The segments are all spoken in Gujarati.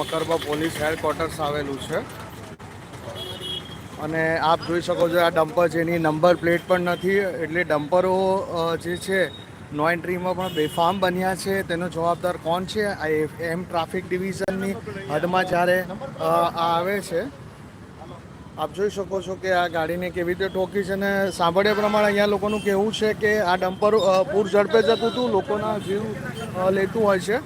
મકરબા પોલીસ હેડક્વાર્ટર્સ આવેલું છે. અને આપ જોઈ શકો છો આ ડમ્પર છે, એની નંબર પ્લેટ પણ નથી. એટલે ડમ્પરો જે છે, નો એન્ટ્રીમાં પણ બેફામ બન્યા છે. તેનો જવાબદાર કોણ છે? આ એમ ટ્રાફિક ડિવિઝનની હદમાં જ્યારે આ આવે છે. આપ જોઈ શકો છો કે આ ગાડીને કેવી રીતે ઠોકી છે અને સાંભળ્યા પ્રમાણે અહીંયા લોકોનું કહેવું છે કે આ ડમ્પર પૂર ઝડપે જતું હતું, લોકોના જીવ લેતું હોય છે.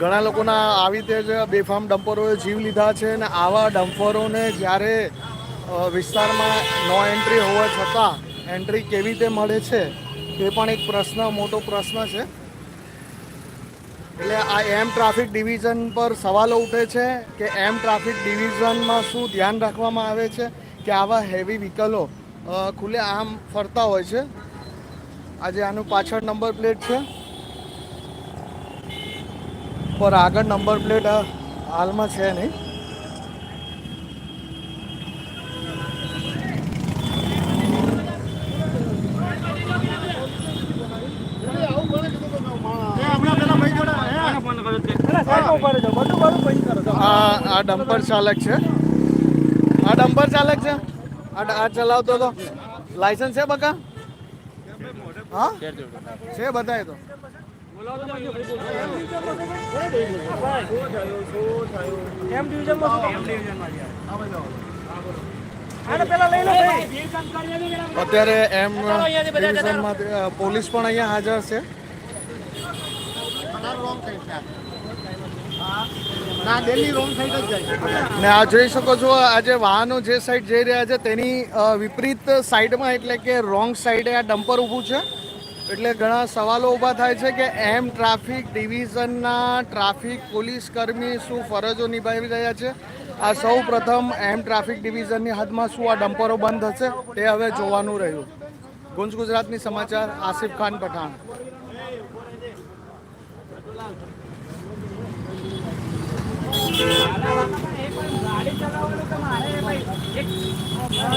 ઘણા લોકોના આવી રીતે જ બેફામ ડમ્પરોએ જીવ લીધા છે અને આવા ડમ્પરોને જ્યારે વિસ્તારમાં નો એન્ટ્રી હોવા છતાં એન્ટ્રી કેવી રીતે મળે છે તે પણ એક પ્રશ્ન, મોટો પ્રશ્ન છે. એટલે આ એમ ટ્રાફિક ડિવિઝન પર સવાલો ઉઠે છે કે એમ ટ્રાફિક ડિવિઝનમાં શું ધ્યાન રાખવામાં આવે છે કે આવા હેવી વ્હીકલો ખુલ્લે આમ ફરતા હોય છે? આજે આનું પાછળ નંબર પ્લેટ છે. પર આગળ નંબર પ્લેટ હાલમાં છે નહીં. આ ડમ્પર ચાલક છે. આ ડમ્પર ચાલક છે? આ ચલાવતો હતો લાયસન્સ છે બકા? હા? છે બતાય તો. અત્યારે એમ ડિવિઝનમાં પોલીસ પણ અહીંયા હાજર છે. ને આ જોઈ શકો છો આજે વાહનો જે સાઈડ જઈ રહ્યા છે, તેની વિપરીત સાઈડમાં એટલે કે રોંગ સાઈડે આ ડમ્પર ઊભું છે. એટલે ઘણા સવાલો ઊભા થાય છે કે એમ ટ્રાફિક ડિવિઝનના ટ્રાફિક પોલીસ કર્મી શું ફરજો નિભાવી રહ્યા છે? આ સૌ પ્રથમ એમ ટ્રાફિક ડિવિઝનની હદમાં શું આ ડમ્પરો બંધ થશે તે હવે જોવાનું રહ્યું. ગુંજ ગુજરાતની સમાચાર, આસિફ ખાન પઠાણ.